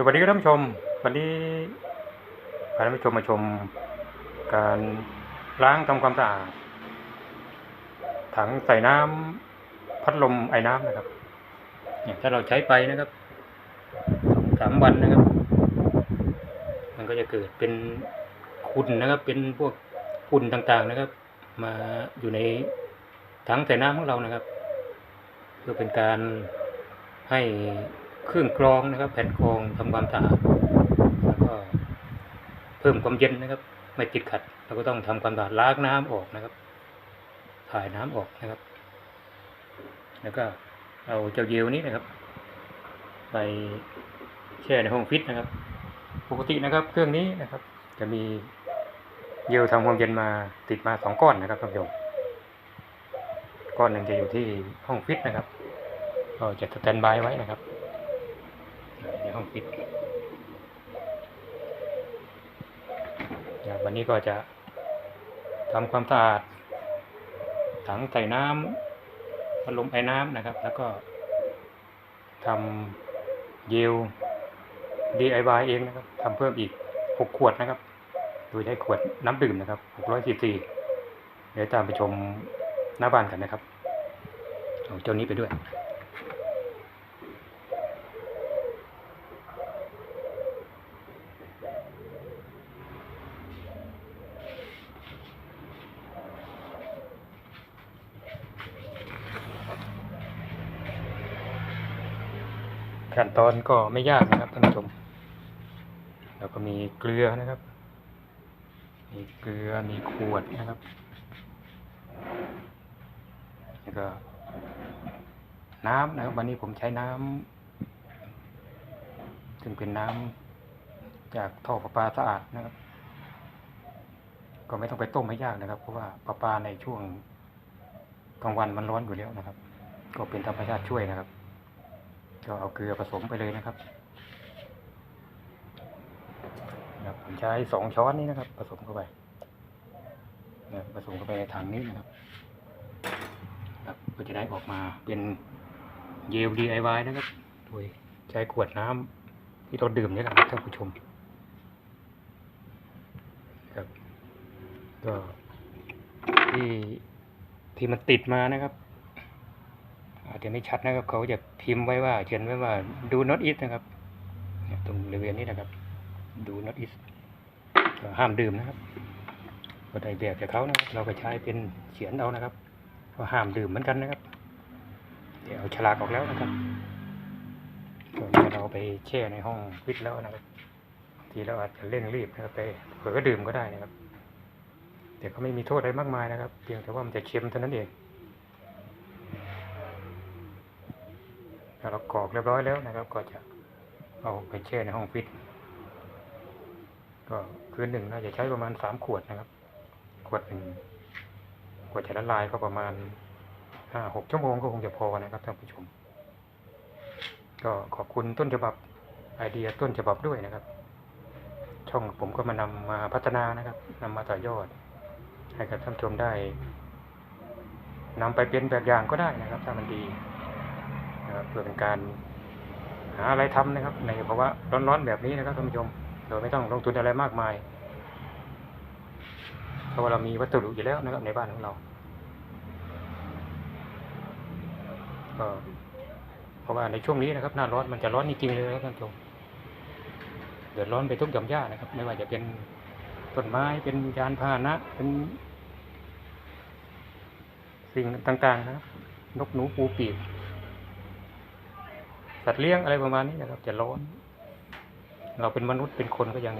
สวัสดีครับท่านผู้ชม วันนี้พาท่านผู้ชมมาชม การล้างทำความสะอาดถังใส่น้ำพัดลมไอ้น้ำนะครับ เนี่ยถ้าเราใช้ไปนะครับสามวันนะครับ มันก็จะเกิดเป็นขุ่นะครับ เป็นพวกฝุ่นต่างๆนะครับ มาอยู่ในถังใส่น้ำของเรานะครับเพื่อเป็นการให้ เครื่องกรองนะครับ แผ่นกรองทำความสะอาดแล้วก็เพิ่มความเย็นนะครับ ไม่ติดขัดเราก็ต้องทำความสะอาดล้างน้ำออกนะครับ ถ่ายน้ำออกนะครับ แล้วก็เอาเจ้าเยวนี้นะครับ ไปแช่ในห้องฟิตนะครับ ปกตินะครับ เครื่องนี้นะครับ จะมีเยวทำความเย็นมาติดมาสองก้อนนะครับท่านผู้ชมก้อนหนึ่งจะอยู่ที่ห้องฟิตนะครับ ก็จะสแตนบายไว้นะครับ้องฟิตนะวันนี้ก็จะทำความสะอาดถังใส่น้ำพัดลมไอ้น้ำนะครับ แล้วก็ทำเยล DIY เองนะครับทำเพิ่มอีก 6 ขวดนะครับ โดยใช้ขวดน้ำดื่มนะครับ600ซีซีเดี๋ยวตามไปชมหน้าบ้านกันนะครับเอาเจ้านี้ไปด้วย ขั้นตอนก็ไม่ยากนะครับท่านผู้ชม แล้วก็มีเกลือนะครับ มีเกลือมีขวดนะครับแล้วก็ น้ำนะครับวันนี้ผมใช้น้ำซึ่งเป็นน้ำจากท่อประปาสะอาดนะครับ ก็ไม่ต้องไปต้มให้ยากนะครับ เพราะว่าประปาในช่วงกลางวันมันร้อนอยู่แล้วนะครับ ก็เป็นธรรมชาติช่วยนะครับ ก็เอาเกลือผสมไปเลยนะครับนะครับผมใช้สองช้อนนี้นะครับ ผสมเข้าไปนะผสมเข้าไปในถังนี้นะครับครับก็จะได้ออกมาเป็นเยล DIY นะครับโดยใช้ขวดน้ำที่เราดื่มนี่แหละครับท่านผู้ชมครับก็ที่ที่มันติดมานะครับ อาจจะไม่ชัดนะครับ เขาจะพิมพ์ไว้ว่า เขียนไว้ว่า do not eat นะครับตรงบริเวณนี้นะครับ do not eat ห้ามดื่มนะครับ ก็ได้แบบจากเขานะครับ เราก็ใช้เป็นเขียนเอานะครับก็ห้ามดื่มเหมือนกันนะครับ เดี๋ยวเอาฉลากออกแล้วนะครับเมื่อเราไปแช่ในห้องฟิตแล้วนะครับบางทีเราอาจจะเร่งรีบนะครับไปเผื่อก็ดื่มก็ได้นะครับ แต่ก็ไม่มีโทษอะไรมากมายนะครับ เพียงแต่ว่ามันจะเค็มเท่านั้นเอง ถ้าเรากรอกเรียบร้อยแล้วนะครับ ก็จะเอาไปแช่ในห้องฟิต ก็คืนหนึ่งน่าจะใช้ประมาณสามขวดนะครับ ขวดหนึ่งขวดจะละลายก็ประมาณห้าหกชั่วโมงก็คงจะพอนะครับท่านผู้ชม ก็ขอบคุณต้นฉบับไอเดียต้นฉบับด้วยนะครับ ช่องผมก็มานำมาพัฒนานะครับนำมาต่อยอด ให้กับท่านผู้ชมได้นำไปเป็นแบบอย่างก็ได้นะครับ ถ้ามันดี เพื่อเป็นการหาอะไรทำนะครับ ในภาวะร้อนๆแบบนี้นะครับท่านผู้ชม โดยไม่ต้องลงทุนอะไรมากมาย เพราะว่าเรามีวัสดุอยู่แล้วนะครับในบ้านของเราเพราะว่าในช่วงนี้นะครับหน้าร้อนมันจะร้อนจริงๆเลยนะครับท่านผู้ชมเดือดร้อนไปทุกหย่อมย่านะครับ ไม่ว่าจะเป็นต้นไม้เป็นยานพาหนะเป็นสิ่งต่างๆนะครับนกหนูปูปีก สัตว์เลี้ยงอะไรประมาณนี้นะครับจะร้อน เราเป็นมนุษย์เป็นคนก็ยัง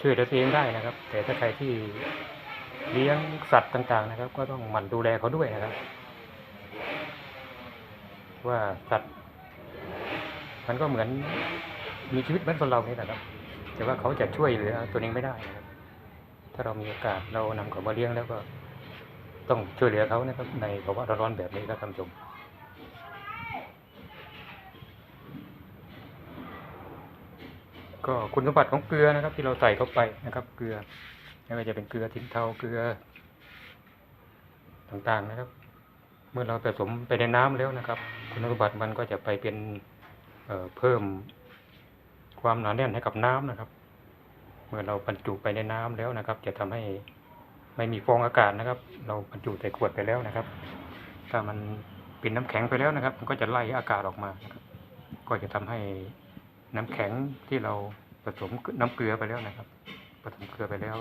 ช่วยตัวเองได้นะครับ แต่ถ้าใครที่เลี้ยงสัตว์ต่างๆนะครับ ก็ต้องหมั่นดูแลเขาด้วยนะครับ ว่าสัตว์ มันก็เหมือนมีชีวิตเหมือนคนเรานี่แหละครับ แต่ว่าเขาจะช่วยเหลือตัวเองไม่ได้นะครับ ถ้าเรามีโอกาสเรานำเขามาเลี้ยงแล้วก็ต้องช่วยเหลือเขานะครับ ในภาวะร้อนแบบนี้ครับท่านผู้ชม ก็คุณสมบัติของเกลือนะครับ ที่เราใส่เข้าไปนะครับ เกลือไม่ว่าจะเป็นเกลือทิ้นเทาเกลือ ต่างๆนะครับ เมื่อเราผสมไปในน้ำแล้วนะครับ คุณสมบัติมันก็จะไปเป็นเอ่อเพิ่มความหนาแน่นให้กับน้ำนะครับ เมื่อเราบรรจุไปในน้ำแล้วนะครับ จะทำให้ไม่มีฟองอากาศนะครับ เราบรรจุใส่ขวดไปแล้วนะครับ ถ้ามันเป็นน้ำแข็งไปแล้วนะครับ มันก็จะไล่อากาศออกมานะครับ ก็จะทำให้ น้ำแข็งที่เราผสมน้ำเกลือไปแล้วนะครับ ผสมเกลือไปแล้ว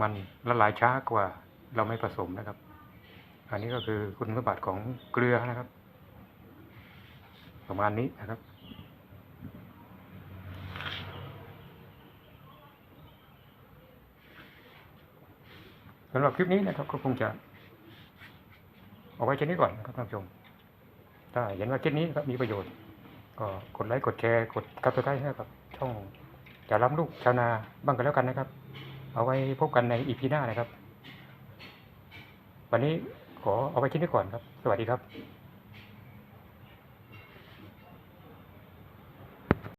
มันละลายช้ากว่าเราไม่ผสมนะครับ อันนี้ก็คือคุณสมบัติของเกลือนะครับ ประมาณนี้นะครับสำหรับคลิปนี้นะครับก็คงจะเอาไว้แค่นี้ก่อนนะครับท่านผู้ชม ถ้าเห็นว่าคลิปนี้มีประโยชน์ ก็กดไลค์กดแชร์กดกับสไครต์ให้กับช่องจะรับลูกชาวนาบ้างกันแล้วกันนะครับ เอาไว้พบกันในอีพีหน้านะครับ วันนี้ขอเอาไว้ที่นี้ก่อนครับ สวัสดีครับ